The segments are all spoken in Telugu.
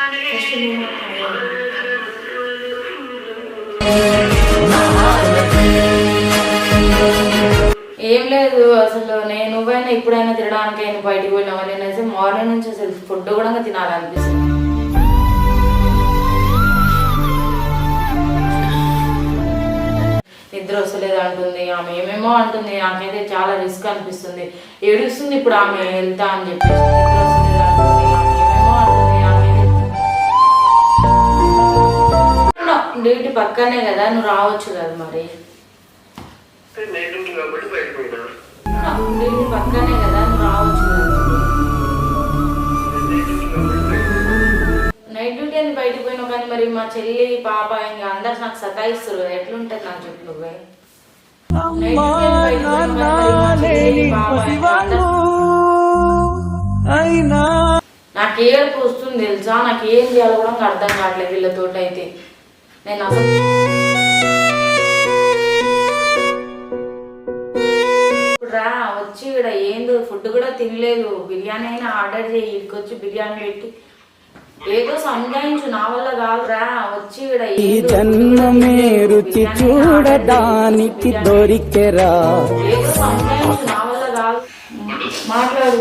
ఫస్ట్ ఏం లేదు అసలు నేను నువ్వైనా ఇప్పుడైనా తినడానికి అయినా బయటికి పోయినావా? నేనైతే మార్నింగ్ నుంచి అసలు ఫుడ్ కూడా తినాలనిపిస్తుంది. నిద్ర వస్తలేదు అంటుంది. ఆమె ఏమేమో అంటుంది. నాకైతే చాలా రిస్క్ అనిపిస్తుంది. ఏడుస్తుంది ఇప్పుడు ఆమె వెళ్తా అని చెప్పి నిద్ర వస్తలేదు డ్యూటీ పక్కనే కదా నువ్వు రావచ్చు కదా మరి. పోయినా డ్యూటీ పక్కనే కదా నువ్వు రావచ్చు కదా పోయినా. నైట్ డ్యూటీ అని బయటికి పోయినావు కానీ మరి మా చెల్లి పాప ఇంకా అందరు నాకు సతాయిస్తారు కదా ఎట్లుంటది నాకు చెప్పు నువ్వే నైట్ ఇంకా అందరు- నాకు ఏడుపు వస్తుంది తెలుసా? నాకు ఏం చేయాలో కూడా నాకు అర్థం కావట్లేదు వీళ్ళతోటి అయితే నేను అసలు రా వచ్చి ఇక్కడ ఏందో ఫుడ్ కూడా తినలేదు. బిర్యానీ అయినా ఆర్డర్ చేయి ఇక్కడికి వచ్చి బిర్యానీ పెట్టి. ఏదో సంజాయించు నా వల్ల కాదు రా. వచ్చి ఇక్కడ ఈ ఏందో జన్మమే రుచి చూడడానికి దొరికెరా. ఏదో సంజాయించు నా వల్ల కాదు. మాట్లాడు.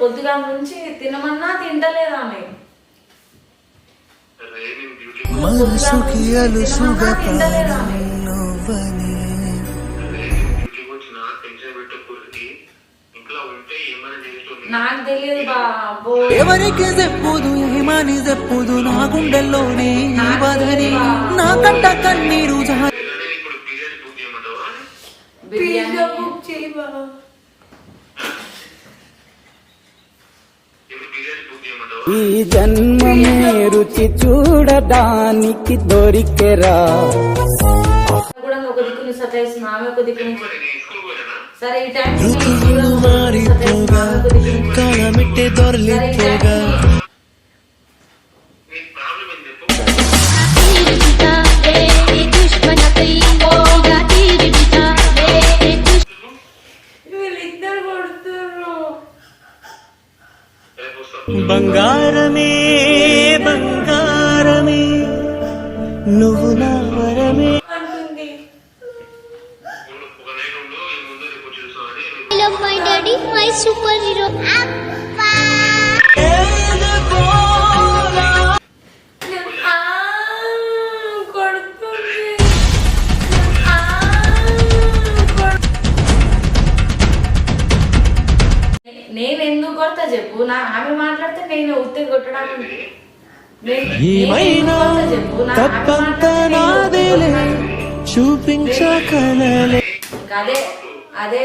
పొద్దుగా నుంచి తినమన్నా తింటలేదు మనసుకి అలుసుగా నాకు తెలియదు బాబో ఎవరికి చెప్పుదు ఏమని చెప్పుదు నా గుండెల్లోనే ఈ బాధని. నా కంట కన్నీరు జా ఇలానే ఇప్పుడు బిర్యానీ బుక్ చేయమంటావా బిర్యానీ. బుక్ చేయమంటావా ఈ జన్మమే రుచి చూడడానికి దొరికెరా. కూడా ఒక దిక్కుని సతాయిస్తుంది ఆమె ఒక దిక్కుని మరి నేను స్కూల్ పోయినా సరే ఈ టైం ఋతువులు మారిపోగా కాలమిట్టే దొరలిపోగా నీ బంగారమే బంగారమే నువ్వు నా వరమే అంటుంది ఉండు, ఒక నైట్ ఉండు ఈ ముందు రేపు వచ్చి చూస్తామని I love my daddy, my superhero. చెప్పు. నా ఆమె మాట్లాడితే నేను ఉత్తి కొట్టడానికి ఏమైనా ఎందుకు కొడతా చెప్పు. నా ఆమె తప్పంతా మాట్లాడితే నేను ఉత్తి నాదేలే. కొట్టడానికి. చూపించకలలే ఇంకా అదే అదే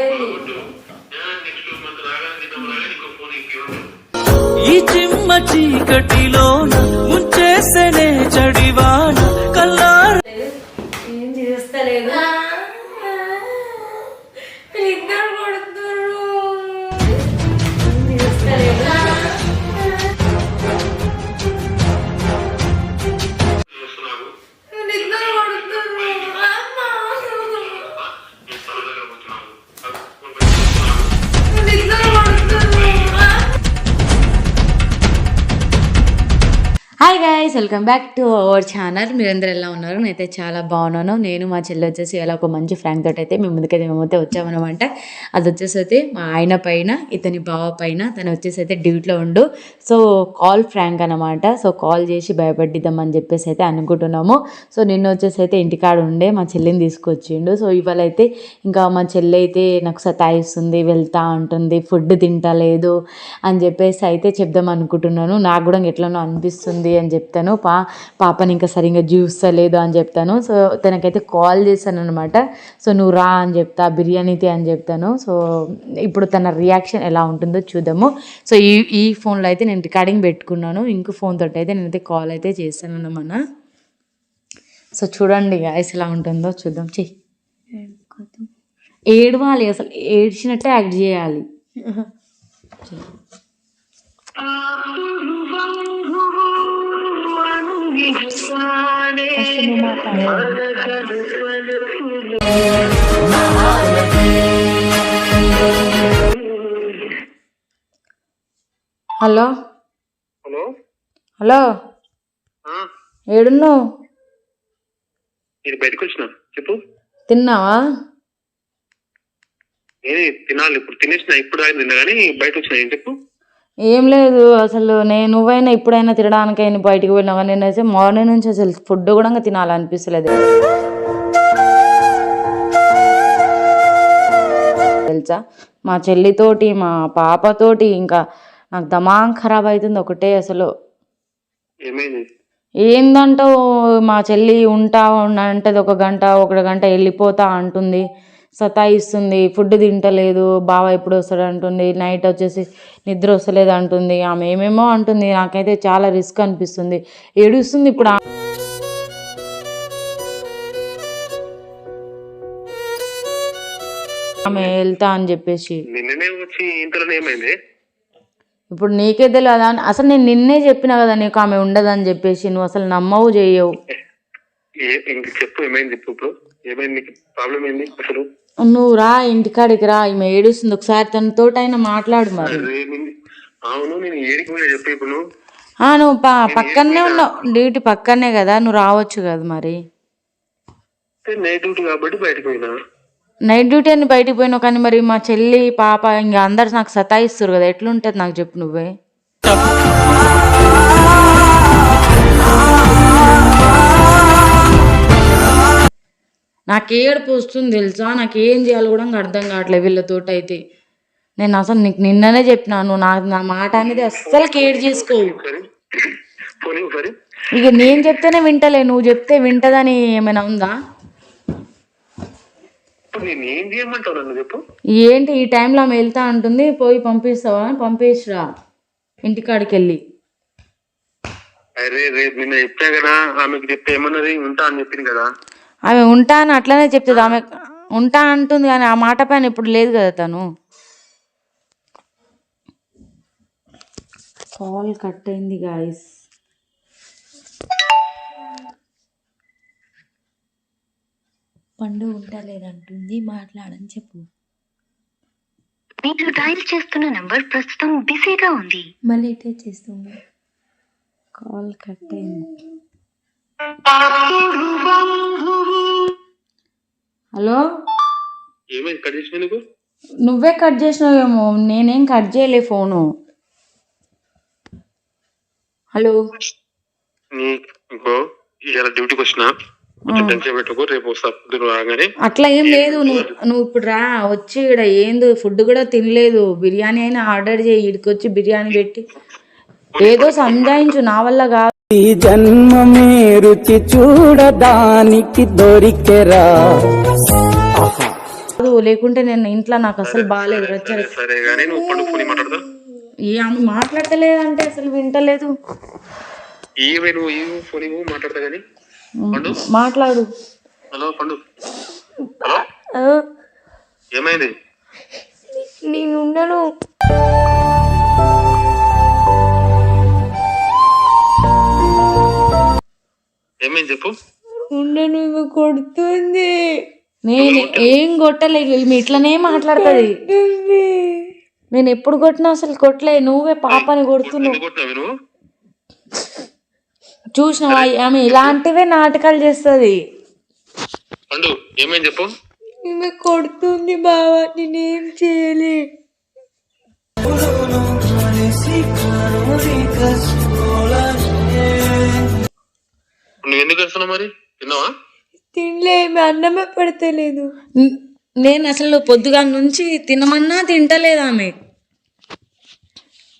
ఈ చిమ్మ చీకటిలోన ముంచేసనే చడివాన. కల్లార guys welcome back to our channel మీరందరూ ఎలా ఉన్నారు? నేనైతే చాలా బాగున్నాను. నేను మా చెల్లి వచ్చేసి ఇలా ఒక మంచి ఫ్రాంక్ తోటి అయితే మేము ముందుకైతే మేమైతే వచ్చామన్నమాట. అది వచ్చేసి అయితే మా ఆయన పైన ఇతని బావ పైన తను వచ్చేసి అయితే డ్యూటీలో ఉండు. సో కాల్ ఫ్రాంక్ అనమాట సో కాల్ చేసి భయపడిద్దామని చెప్పేసి అయితే అనుకుంటున్నాము. సో నిన్న వచ్చేసి అయితే ఇంటికాడ ఉండే మా చెల్లిని తీసుకొచ్చిండు. సో ఇవాళ అయితే ఇంకా మా చెల్లి అయితే నాకు సతాయిస్తుంది వెళ్తా ఉంటుంది ఫుడ్ తింటలేదు అని చెప్పేసి అయితే చెప్దాం అనుకుంటున్నాను నాకు కూడా ఎట్లనో అనిపిస్తుంది అని చెప్తాను. పా పాపని ఇంకా సరిగ్గా చూస్తలేదు అని చెప్తాను. సో తనకైతే కాల్ చేశాను అనమాట సో నువ్వు రా అని చెప్తా బిర్యానీ తే అని చెప్తాను. సో ఇప్పుడు తన రియాక్షన్ ఎలా ఉంటుందో చూద్దాము. సో ఈ ఈ ఫోన్లో అయితే నేను రికార్డింగ్ పెట్టుకున్నాను. ఇంకో ఫోన్ తోటి అయితే నేనైతే కాల్ అయితే చేశాను అన్నమాట సో చూడండి గాయస్ ఎలా ఉంటుందో చూద్దాం. చెయ్యి ఏడవాలి అసలు. ఏడ్చినట్టే యాక్ట్ చేయాలి. హలో? హలో? హలో? ఏడున్నావు? నేను బయటకు వచ్చిన? చెప్పు. తిన్నావా? నేనే తినాలి. ఇప్పుడు తినేసిన ఇప్పుడు ఆయన తిన్నా కానీ బయట వచ్చిన. ఏం చెప్పు? ఏం లేదు అసలు నేను నువ్వైనా ఇప్పుడైనా తినడానికైనా బయటికి వెళ్ళినా కానీ నేనైతే మార్నింగ్ నుంచి అసలు ఫుడ్ కూడా తినాలనిపిస్తలేదు. తెలుసా? మా చెల్లితోటి మా పాపతోటి ఇంకా నాకు దమాం ఖరాబ్ అవుతుంది ఒకటే అసలు. ఏందంటావు మా చెల్లి ఉంటా అంటది ఒక గంట ఒక గంట వెళ్ళిపోతా అంటుంది. సతాయిస్తుంది ఫుడ్ తింటలేదు బావ ఎప్పుడు వస్తాడు అంటుంది. నైట్ వచ్చేసి నిద్ర వస్తలేదు అంటుంది. ఆమె ఏమేమో అంటుంది. నాకైతే చాలా రిస్క్ అనిపిస్తుంది. ఏడుస్తుంది ఇప్పుడు ఆమె వెళ్తా అని చెప్పేసి. ఇప్పుడు నీకే తెలియదా అసలు నేను నిన్నే చెప్పిన కదా నీకు ఆమె ఉండదని చెప్పేసి నువ్వు అసలు నమ్మవు చేయవు చెప్పు ఏమైంది ఇప్పుడు? ఏమైంది? ప్రాబ్లం ఏంది అసలు? నువ్వు రా ఇంటికాడికి రా ఈమె ఏడుస్తుంది. ఒకసారి తనతోటైనా మాట్లాడు మరి. అవును నేను చెప్పు ఇప్పుడు నువ్వు. ప పక్కనే ఉన్నావు. డ్యూటీ పక్కనే కదా నువ్వు రావచ్చు కదా మరి. నైట్ డ్యూటీ కాబట్టి బయటకు పోయినా. నైట్ డ్యూటీ అని బయటికి పోయినావు కానీ మరి మా చెల్లి పాప ఇంకా అందరు నాకు సతాయిస్తారు కదా. ఎట్లుంటుంది నాకు చెప్పు నువ్వే. నాకు ఏడుపు వస్తుంది తెలుసా? నాకు ఏం చేయాలో కూడా నాకు అర్థం కావట్లేదు వీళ్ళతోటి అయితే నేను అసలు నీకు నిన్ననే చెప్పినాను నాకు నా మాట అనేది అస్సలు కేర్ చేసుకో. ఇక నేను చెప్తేనే వింటలే నువ్వు చెప్తే వింటదని ఏమైనా ఉందా? ఏంటి ఈ టైంలో ఆమె వెళ్తా అంటుంది పోయి పంపిస్తావా? పంపించరా ఇంటికాడికి వెళ్ళి అరే రేపు నిన్న చెప్పా కదా ఆమెకు చెప్తే ఏమన్నది ఉంటా అని చెప్పింది కదా. ఆమె ఉంటా అని అట్లనే చెప్తుంది ఆమె. ఉంటా అంటుంది కానీ ఆ మాట పైన ఇప్పుడు లేదు కదా తను. కాల్ కట్ అయింది గాయస్ పండు ఉంటా లేదంటుంది మాట్లాడని చెప్పు. మీరు డయల్ చేస్తున్న నంబర్ ప్రస్తుతం బిజీగా ఉంది. మళ్ళీ ఇటే చేస్తుంది. కాల్ కట్ అయింది. హలో? ఏమైంది? కట్ చేసిన నీకు? నువ్వే కట్ చేసినావేమో నేనేం కట్ చేయలే ఫోను. హలో? ఇంకో ఇలా డ్యూటీకి వచ్చిన. కొంచెం టెన్షన్ పెట్టుకో రేపు వస్తా. పొద్దున రాగానే అట్లా ఏం లేదు. నువ్వు నువ్వు ఇప్పుడు రా వచ్చి ఇక్కడ ఏంది ఫుడ్ కూడా తినలేదు. బిర్యానీ అయినా ఆర్డర్ చేయి. ఇక్కడికి వచ్చి బిర్యానీ పెట్టి. ఏదో సంజాయించు. నా వల్ల కాదు. ఈ జన్మమే రుచి చూడడానికి దొరికెరా. లేకుంటే నేను ఇంట్లో నాకు అసలు బాగాలేదు సరే నువ్వు ఫోన్ ఏ ఆమె మాట్లాడతలేదంటే అసలు వింటలేదు. ఈమె నువ్వు ఈ ఫోన్ ఇవ్వు మాట్లాడతా కానీ? పండు. మాట్లాడు. హలో పండు. హలో. ఏమైంది? నేను ఉండను ఏమైంది చెప్పు? ఉండను ఈమె కొడుతుంది. నేను ఏం కొట్టలేదు ఈమె ఇట్లనే మాట్లాడుతుంది. నేను ఎప్పుడు కొట్టినా అసలు కొట్టలే నువ్వే పాపని కొడుతున్నావు. ఎందుకు కొట్టినావు నువ్వు? చూసినావా ఆమె ఇలాంటివే నాటకాలు చేస్తుంది. పండు ఏమైంది చెప్పు? ఈమె కొడుతుంది బావా నేనేం చేయలే. నువ్వు ఎందుకు వస్తున్నావు మరి? తిన్నావా? తినలే ఈమె అన్నమే పడతలేదు. నేను అసలు పొద్దుగా నుంచి తినమన్నా తింటలేదు ఆమె.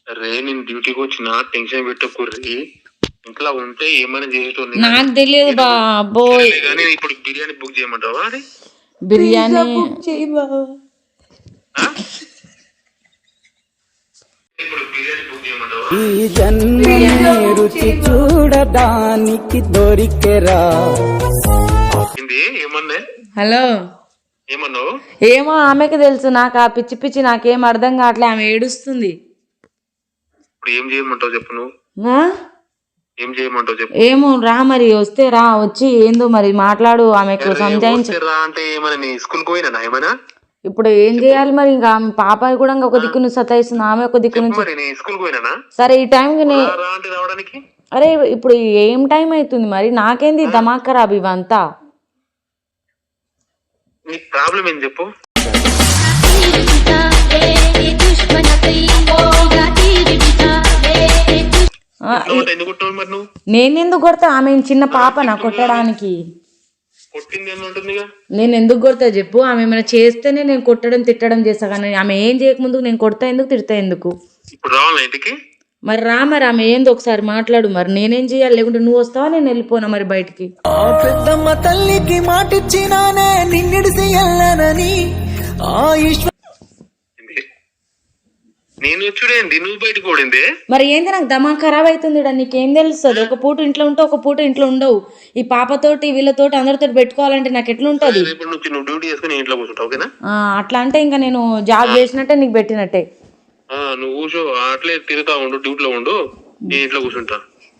రే నేను డ్యూటీకి వచ్చిన టెన్షన్ పెట్టకుర్రి. ఇంట్లో ఉంటే ఏమైనా చేసేటోని నాకు తెలియదు బా అబ్బోయ్ కానీ ఇప్పుడు బిర్యానీ బుక్ చేయమంటావా బిర్యానీ? ఇప్పుడు బిర్యానీ బుక్ చేయమంటావా ఈ జన్మమే రుచి చూడడానికి దొరికెరా. హలో. ఏమన్నావు? ఏమో ఆమెకి తెలుసు నాకు ఆ పిచ్చి పిచ్చి నాకేం అర్థం కావట్లే ఆమె ఏడుస్తుంది. ఇప్పుడు ఏం చేయమంటావు చెప్పు నువ్వు? ఆ? ఏం చేయమంటావు చెప్పు? ఏమో రా మరి వస్తే రా వచ్చి ఏందో మరి మాట్లాడు ఆమెకు సంజాయించు. రా అంటే ఏమైనా నీ స్కూల్కి పోయినా ఏమైనా ఇప్పుడు ఏం చేయాలి మరి? ఇంకా పాప కూడా ఇంకొక ఒక దిక్కు నుంచి సతాయిస్తుంది ఆమె ఒక దిక్కు నుంచి. సరే ఈ టైంకి నే అరే ఇప్పుడు ఏం టైం అవుతుంది మరి? నాకేంది ధమాక్ ఖరాబ్ ఇవంతా నేనెందుకు నేను ఎందుకు కొడతా? ఆమె చిన్న పాప నా కొట్టడానికి. నేను ఎందుకు కొడతా చెప్పు? ఆమె ఏమైనా చేస్తేనే నేను కొట్టడం తిట్టడం చేస్తా కానీ ఆమె ఏం చేయకముందుకు? నేను కొడతా ఎందుకు తిడతా ఎందుకు? ఇప్పుడు రావాలా ఇంటికి. మరి రా మరి ఆమె ఏంది ఒకసారి మాట్లాడు మరి. నేనేం చేయాలి? లేకుంటే నువ్వు వస్తావా? నేను వెళ్ళిపోనా మరి బయటికి? ఆ పెద్దమ్మ తల్లికి మాటిచ్చినానే నిన్నిడిసి? నేను వచ్చుడేంది నువ్వు బయటకు ఓడింది మరి ఏంది నాకు దమా ఖరాబ్ అవుతుంది. నీకేం తెలుస్తుంది? ఒక పూట ఇంట్లో ఉంటే ఒక పూట ఇంట్లో ఉండవు. ఈ పాపతోటి వీళ్ళతోటి అందరితో పెట్టుకోవాలంటే నాకు ఎట్లుంటది? రేపు నుంచి నువ్వు డ్యూటీ చేసుకుని ఇంట్లో కూర్చుంటావు ఓకేనా? అట్లా అంటే ఇంకా నేను జాబ్ చేసినట్టే నీకు పెట్టినట్టే. ఆ, నువ్వు కూర్చో అట్లే తిరుగుతా ఉండు డ్యూటీలో ఉండు నేను ఇంట్లో కూర్చుంటా.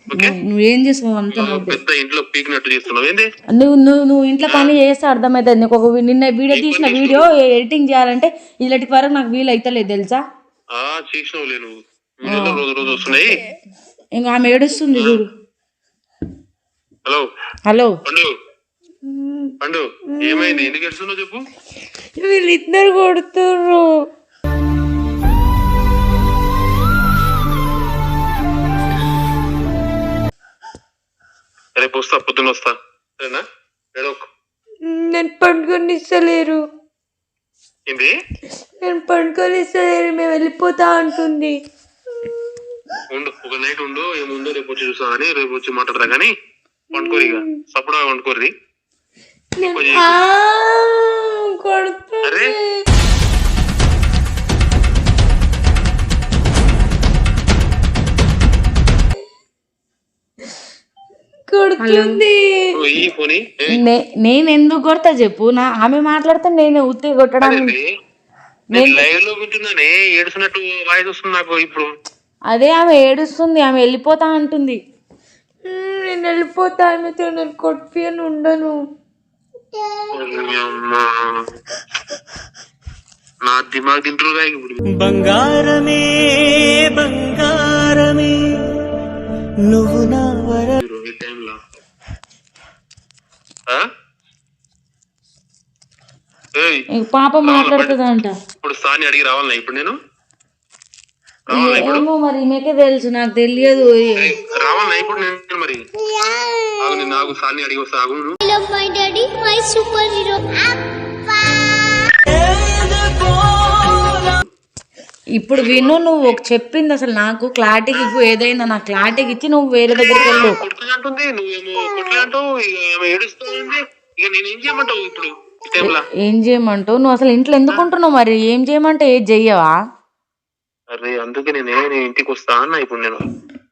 ఓకే? నువ్వేం చేసావు అంత పెద్ద ఇంట్లో పీకినట్టు చేస్తున్నావు ఏంది? నువ్వు నువ్వు నువ్వు ఇంట్లో పని చేస్తే అర్థమవుతుంది. నీకు ఒక వి- నిన్న వీడియో తీసిన వీడియో ఎడిటింగ్ చేయాలంటే ఇలాంటి వరకు నాకు వీలు అవుతలేదు తెలుసా? చేసినావులే నువ్వు. రోజు రోజు వస్తున్నాయి. ఇంకా ఆమె ఏడుస్తుంది చూడు. హలో. హలో. పండు. పండు ఏమైంది? ఎందుకు వెళ్తున్నావు చెప్పు. వీళ్ళిద్దరు కొడుతుర్రు. రేపు వస్తా పొద్దున్న వస్తా. సరేనా? నేను పండుకొని ఇస్తలేరు ఏంది? నేను పండుకొని ఇస్తలేరు మేము వెళ్ళిపోతా అంటుంది. ఉండు ఒక నైట్ ఉండు ఏముందో రేపు వచ్చి చూసా అని రేపు వచ్చి మాట్లాడతా కానీ వండుకోరు ఇక. సపడా వండుకోర్రి ఆ, కొడుతుంది. కొడుతుంది. నేను ఎందుకు కొడతా చెప్పు. నా ఆమె మాట్లాడితే నేను ఉత్తి కొట్టడానికి నేను లైవ్లో వింటున్నానే ఏడుస్తున్నట్టు వాయిస్ వస్తుంది నాకు ఇప్పుడు. అదే ఆమె ఏడుస్తుంది ఆమె వెళ్ళిపోతా అంటుంది. "మ్మ్, నేను వెళ్ళిపోతా ఆమెతో నేను కొట్టియను ఉండను. అమ్మా. నా దిమాగ్ తింటురుగా ఇప్పుడు. బంగారమే బంగారమే నువ్వు నా వర టైంలో పాప మాట్లాడుతుందంట ఇప్పుడు సాని అడిగి రావాలి ఇప్పుడు నేను ఏమో మరి మీకే తెలుసు నాకు తెలియదు ఏయ్, ఇప్పుడు నేను మరి ఆగు సాని అడిగి వస్తా మై నువ్వు. I ఇప్పుడు విను నువ్వు ఒక చెప్పింది అసలు నాకు క్లారిటీకి ఇవ్వు ఏదైనా నాకు క్లారిటీకి ఇచ్చి నువ్వు వేరే దగ్గరికి వెళ్ళు. నువ్వేమో ఇక ఇక నేను చేయమంటావు ఇప్పుడు ఈ టైంలో? ఏం చేయమంటావు? నువ్వు అసలు ఇంట్లో ఎందుకు ఉంటున్నావు మరి? ఏం చేయమంటే ఏది చెయ్యవా? అరే అందుకే నేనే నేను ఇంటికి వస్తా అన్న ఇప్పుడు నేను.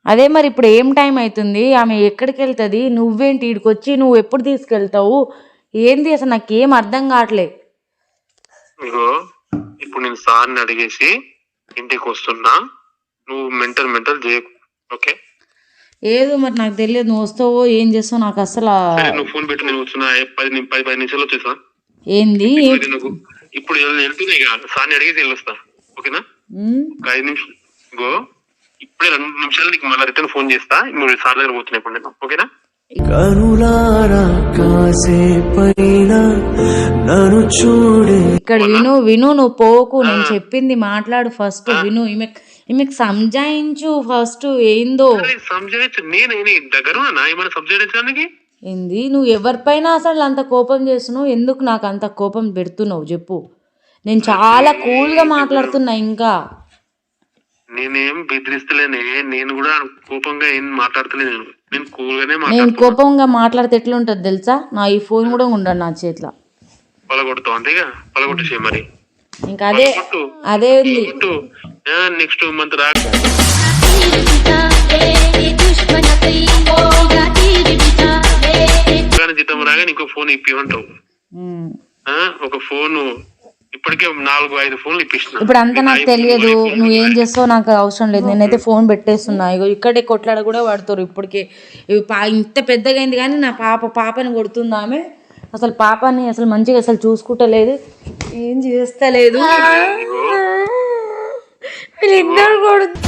అదే మరి ఇప్పుడు ఏం టైం అవుతుంది? ఆమె ఎక్కడికి వెళ్తుంది? నువ్వేంటి ఇక్కడికి వచ్చి నువ్వు ఎప్పుడు తీసుకెళ్తావు? ఏంది అసలు నాకు ఏం అర్థం కావట్లే. ఇగో ఇప్పుడు నేను సార్ని అడిగేసి ఇంటికి వస్తున్నా నువ్వు మెంటల్ మెంటల్ చేయకు ఓకే? ఏదో మరి నాకు తెలియదు నువ్వు వస్తావో ఏం చేస్తావో నాకు అసలు సరే నువ్వు ఫోన్ పెట్టి నేను వస్తున్నా ఏ పది పది పది నిమిషాలు వచ్చేసా ఏంది? ఇప్పుడు నాకు ఇప్పుడు నేను వెళ్తున్నా ఇక సార్ని అడిగేసి వెళ్ళొస్తా ఓకేనా? ఉమ్, ఒక ఐదు నిమిషాలు ఇగో ఇప్పుడే రెండు నిమిషాలు నీకు మళ్ళీ రిటర్న్ ఫోన్ చేస్తా నువ్వు సార్ దగ్గర పోతున్నా ఇప్పుడు నేను ఓకేనా? కనులారా కాసేపైనా నన్ను చూడే ఇక్కడ విను విను నువ్వు పోకు నేను చెప్పింది మాట్లాడు ఫస్ట్ విను ఈమె ఈమెకు సంజాయించు ఫస్ట్ ఏందో. అరే సంజయించు నేను నీ దగ్గర ఉన్నా ఏమైనా సంజయించడానికి? ఏంది నువ్వు ఎవరిపైన అసలు అంత కోపం చేస్తున్నావు? ఎందుకు నాకు అంత కోపం పెడుతున్నావు? చెప్పు. నేను చాలా కూల్గా మాట్లాడుతున్నా ఇంకా. నేనేం బెదిరిస్తలేను నేను కూడా కోపంగా ఏం మాట్లాడతలేను నేను. నేను కూల్గానే నేను కోపంగా మాట్లాడితే ఎట్లుంటుంది తెలుసా? నా ఈ ఫోన్ కూడా ఉండదు నా చేతిలో. పలగొడతావు అంతేగా? పలగొట్టేసే మరి. ఇంకా అదే అదే ఉంది. నెక్స్ట్ మంత్ రా. జీతం ఇంకో ఫోన్ ఇప్పిమంటావు ఉమ్. ఆ, ఒక ఫోను. ఇప్పటికే నాలుగు ఐదు ఫోన్లు ఇప్పించిన ఇప్పుడు అంతా నాకు తెలియదు. నువ్వు ఏం చేస్తావు నాకు అవసరం లేదు. నేనైతే ఫోన్ పెట్టేస్తున్నా. ఇగో ఇక్కడే కొట్లాడ కూడా పడుతారు ఇప్పటికే. ఇంత పెద్దగా అయింది కానీ నా పాప పాపని కొడుతుంది ఆమె. అసలు పాపని అసలు మంచిగా అసలు చూసుకుంటలేదు. ఏం చేస్తలేదు. వీళ్ళిద్దరు కొడుతు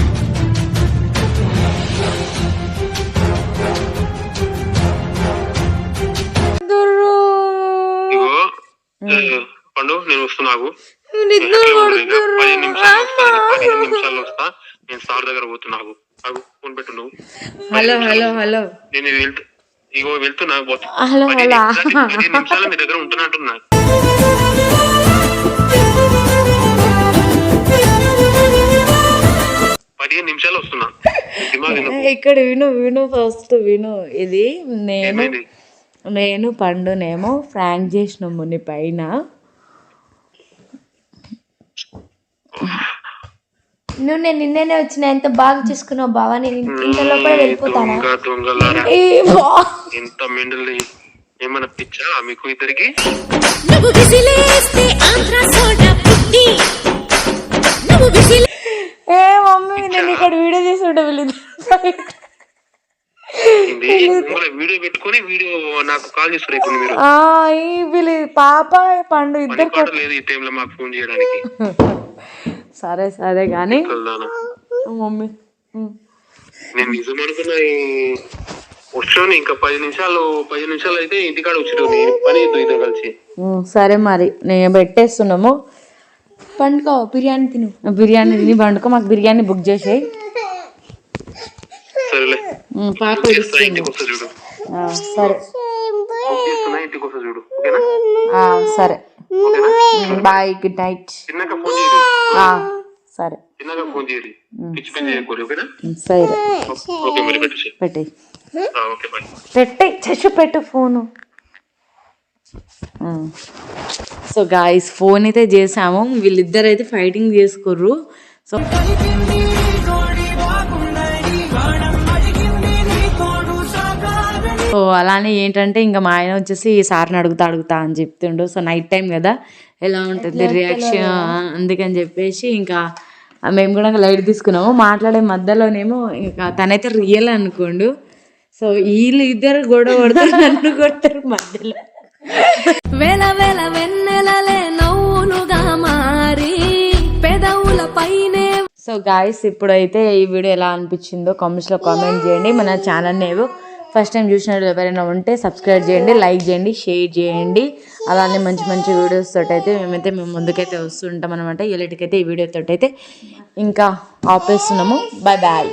ఏ, పండు నేను కొడుతుర్రు. పదిహేను నిమిషాలు పదిహేను వస్తా. నేను సార్ దగ్గర పోతున్నాగు ఆగు. ఫోన్ పెట్టు నువ్వు. Hello hello hello. నేను వెళ్తూ ఇగో వెళ్తున్నా పోతా. హలో, పదిహేను. నిమిషాలు- మీ దగ్గర ఉంటున్నట్టున్నా పదిహేను నిమిషాలు వస్తున్నా? ఇక్కడ విను విను ఫస్ట్ విను. ఇది నేను నేను పండునేమో ఫ్రాంక్ చేసినాము నీ పైన నువ్వు నేను నిన్నేనే వచ్చిన ఎంత బాగా చూసుకున్నావు బావా? నేను ఇంత లోపల వెళ్ళిపోతానా? దొంగ దొంగలారా? ఏ బా. పిచ్చా మీకు ఇద్దరికి? నువ్వు విసిలేస్తే ఆంధ్ర సోడా పుట్టి. నువ్వు విసిలే ఏ మమ్మీ నేను ఇక్కడ వీడియో తీసుకుంటా మిమ్మల్ని వీడియో పెట్టుకొని వీడియో నాకు కాల్ చేస్తారు మీరు. వీళ్ళు పాప పండు ఇద్దరు లేదు ఈ టైంలో మాకు ఫోన్ చేయడానికి. సరే సరే కానీ మమ్మీ. నేను నిజం అనుకున్నా ఈ వచ్చాను ఇంకా పది నిమిషాలు పది నిమిషాలు అయితే ఇంటికాడ వచ్చాడు పని ఇద్దరు కలిసి. సరే మరి నేను పెట్టేస్తున్నాము. పండుకో బిర్యానీ తిను. బిర్యానీ తిని పండుకో మాకు బిర్యానీ బుక్ చేసేయి. సరేలే. పాప చూడు. సరే. చేస్తున్నా ఇంటికి వస్తా చూడు ఓకేనా? ఆ, సరే. బాయ్ గుడ్ నైట్ సరే. పెట్టే చచ్చు పెట్టు ఫోను సో గాయస్ ఫోన్ అయితే చేసాము. వీళ్ళిద్దరు అయితే ఫైటింగ్ చేసుకుర్రు. సో సో అలానే ఏంటంటే ఇంకా మా ఆయన వచ్చేసి సార్ని అడుగుతా అడుగుతా అని చెప్తుండు. సో నైట్ టైం కదా ఎలా ఉంటుంది రియాక్షన్? అందుకని చెప్పేసి ఇంకా మేము కూడా లైట్ తీసుకున్నాము. మాట్లాడే మధ్యలోనేమో ఇంకా తనైతే రియల్ అనుకోండు. సో వీళ్ళు ఇద్దరు గొడవ పడతారు నన్ను కొడతారు మధ్యలో. వేల వేల వెన్నెలలే నవ్వులుగా మారి పెదవుల పైనే సో గాయస్ ఇప్పుడైతే ఈ వీడియో ఎలా అనిపించిందో కామెంట్స్లో కామెంట్ చేయండి. మన ఛానల్ని ఏవో ఫస్ట్ టైం చూసినట్టు ఎవరైనా ఉంటే సబ్స్క్రైబ్ చేయండి లైక్ చేయండి షేర్ చేయండి. అలానే మంచి మంచి వీడియోస్ తోటైతే మేమైతే మేము ముందుకైతే వస్తుంటాం అనమాట ఎలాంటికైతే ఈ వీడియో తోటైతే ఇంకా ఆపేస్తున్నాము. Bye bye